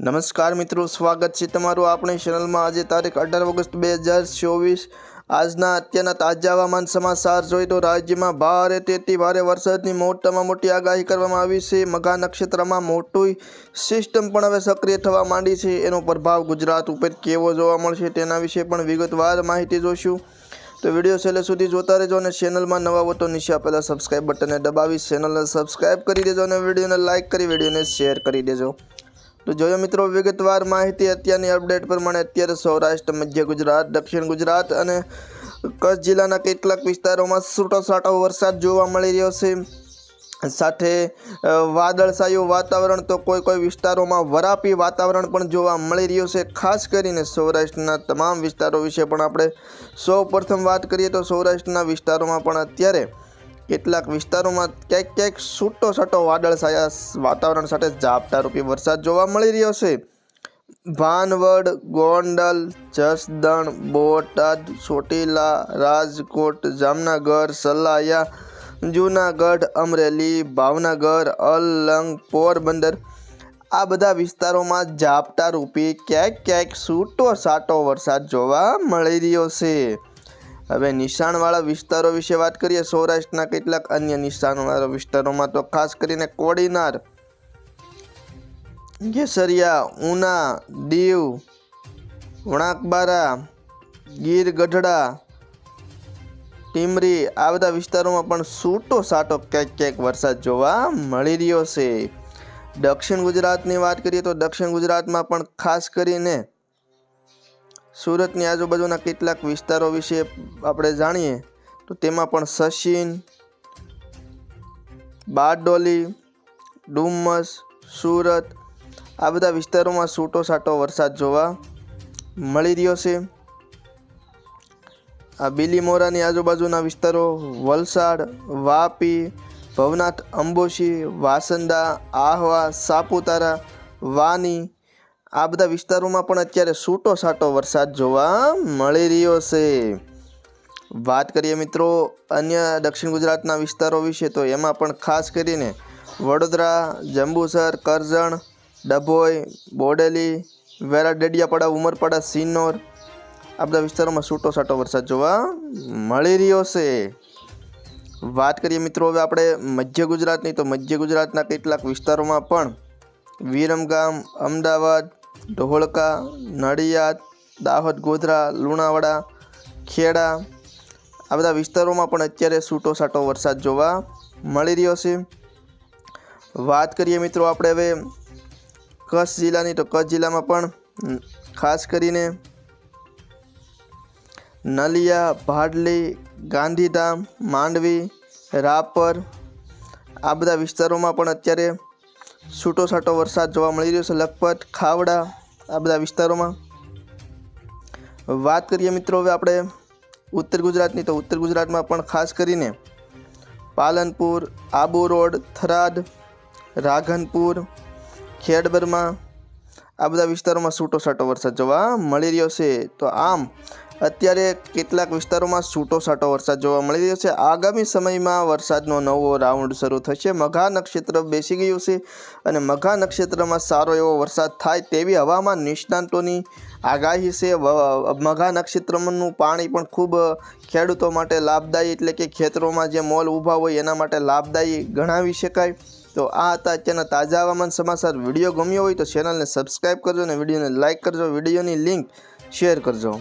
નમસ્કાર મિત્રો, સ્વાગત છે તમારું આપણી ચેનલમાં. આજે તારીખ અઢાર ઓગસ્ટ બે હજાર ચોવીસ. આજના અત્યારના તાજા હવામાન સમાચાર જોઈએ તો રાજ્યમાં ભારે તેથી ભારે વરસાદની મોટામાં મોટી આગાહી કરવામાં આવી છે. મઘા નક્ષત્રમાં મોટી સિસ્ટમ પણ હવે સક્રિય થવા માંડી છે. એનો પ્રભાવ ગુજરાત ઉપર કેવો જોવા મળશે તેના વિશે પણ વિગતવાર માહિતી જોઈશું. તો વીડિયો છેલ્લે સુધી જોતા રહેજો અને ચેનલમાં નવા હો તો નીચે આપેલા સબસ્ક્રાઇબ બટનને દબાવી ચેનલને સબસ્ક્રાઇબ કરી દેજો અને વિડીયોને લાઇક કરી, વિડીયોને શેર કરી દેજો. તો જોયો મિત્રો, વિગતવાર માહિતી અત્યારની અપડેટ પ્રમાણે અત્યારે સૌરાષ્ટ્ર, મધ્ય ગુજરાત, દક્ષિણ ગુજરાત અને કચ્છ જિલ્લાના કેટલાક વિસ્તારોમાં છૂટોછાટો વરસાદ જોવા મળી રહ્યો છે. સાથે વાદળછાયું વાતાવરણ તો કોઈ કોઈ વિસ્તારોમાં વરાપી વાતાવરણ પણ જોવા મળી રહ્યું છે. ખાસ કરીને સૌરાષ્ટ્રના તમામ વિસ્તારો વિશે પણ આપણે સૌ પ્રથમ વાત કરીએ તો સૌરાષ્ટ્રના વિસ્તારોમાં પણ અત્યારે કેટલાક વિસ્તારોમાં ક્યાંક ક્યાંક છૂટો છાટો વાદળછાયા વાતાવરણ સાથે ઝાપટા રૂપી વરસાદ જોવા મળી રહ્યો છે. ભાનવડ, ગોંડલ, જસદણ, બોટાદ, ચોટીલા, રાજકોટ, જામનગર, સલાયા, જૂનાગઢ, અમરેલી, ભાવનગર, અલંગ, પોરબંદર આ બધા વિસ્તારોમાં ઝાપટા રૂપી ક્યાંક ક્યાંક છૂટો સાટો વરસાદ જોવા મળી રહ્યો છે. હવે નિશાણવાળા વિસ્તારો વિશે વાત કરીએ, સૌરાષ્ટ્રના કેટલાક અન્ય નિશાણવાળા વિસ્તારોમાં તો ખાસ કરીને કોડીનાર, કેસરિયા, ઉના, દીવ, વણાકબારા, ગીર ગઢડા, ટીમરી આ બધા વિસ્તારોમાં પણ છૂટો સાટો ક્યાંક ક્યાંક વરસાદ જોવા મળી રહ્યો છે. દક્ષિણ ગુજરાતની વાત કરીએ તો દક્ષિણ ગુજરાતમાં પણ ખાસ કરીને સુરતની આજુબાજુના કેટલાક વિસ્તારો વિશે આપણે જાણીએ, તો તેમાં પણ સચિન, બારડોલી ડુમ્મસ સુરત, આ બધા વિસ્તારોમાં છૂટો છાટો વરસાદ જોવા મળી રહ્યો છે. આ બીલીમોરાની આજુબાજુના વિસ્તારો વલસાડ, વાપી, ભવનાથ અંબોશી, વાસંદા, આહવા, સાપુતારા, વાની આ બધા વિસ્તારોમાં પણ અત્યારે છૂટો છાટો વરસાદ જોવા મળી રહ્યો છે. વાત કરીએ મિત્રો અન્ય દક્ષિણ ગુજરાતના વિસ્તારો વિશે, તો એમાં પણ ખાસ કરીને વડોદરા, જંબુસર, કરજણ, ડભોઈ, બોડેલી, વેરા, ડેડિયાપાડા, ઉમરપાડા, સિન્નોર, આ બધા વિસ્તારોમાં છૂટો છાટો વરસાદ જોવા મળી રહ્યો છે. વાત કરીએ મિત્રો હવે આપણે મધ્ય ગુજરાતની, તો મધ્ય ગુજરાતના કેટલાક વિસ્તારોમાં પણ વિરમગામ, અમદાવાદ ઢોળકા નડિયાદ, દાહોદ, ગોધરા, લુણાવાડા, ખેડા આ બધા વિસ્તારોમાં પણ અત્યારે છૂટો છાટો વરસાદ જોવા મળી રહ્યો છે. વાત કરીએ મિત્રો આપણે હવે કચ્છ જિલ્લાની તો કચ્છ જિલ્લામાં પણ ખાસ કરીને નલિયા, ભાડલી, ગાંધીધામ, માંડવી, રાપર આ બધા વિસ્તારોમાં પણ અત્યારે છૂટો છાટો વરસાદ જોવા મળી રહ્યો છે લખપત, ખાવડા, આ બધા વિસ્તારોમાં. વાત કરીએ મિત્રો હવે આપણે ઉત્તર ગુજરાતની, તો ઉત્તર ગુજરાતમાં પણ ખાસ કરીને પાલનપુર, આબુ રોડ, થરાદ રાઘનપુર ખેડબરમાં, આ બધા વિસ્તારોમાં છૂટો છાટો વરસાદ જોવા મળી રહ્યો છે. તો આમ અત્યારે કેટલાક વિસ્તારોમાં છૂટો છાટો વરસાદ જોવા મળી રહ્યો છે. આગામી સમયમાં વરસાદનો નવો રાઉન્ડ શરૂ થશે. મઘા નક્ષત્ર બેસી ગયું છે અને મઘા નક્ષત્રમાં સારો એવો વરસાદ થાય તેવી હવામાન નિષ્ણાંતોની આગાહી છે. મઘા નક્ષત્રનું પાણી પણ ખૂબ ખેડૂતો માટે લાભદાયી એટલે કે ખેતરોમાં જે મોલ ઊભા હોય એના માટે લાભદાયી ગણાવી શકાય. તો આ હતા અત્યારના તાજા હવામાન સમાચાર. વીડિયો ગમ્યો હોય તો ચેનલને સબસ્ક્રાઈબ કરજો અને વિડીયોને લાઇક કરજો. વિડીયોની લિંક શેર કરજો.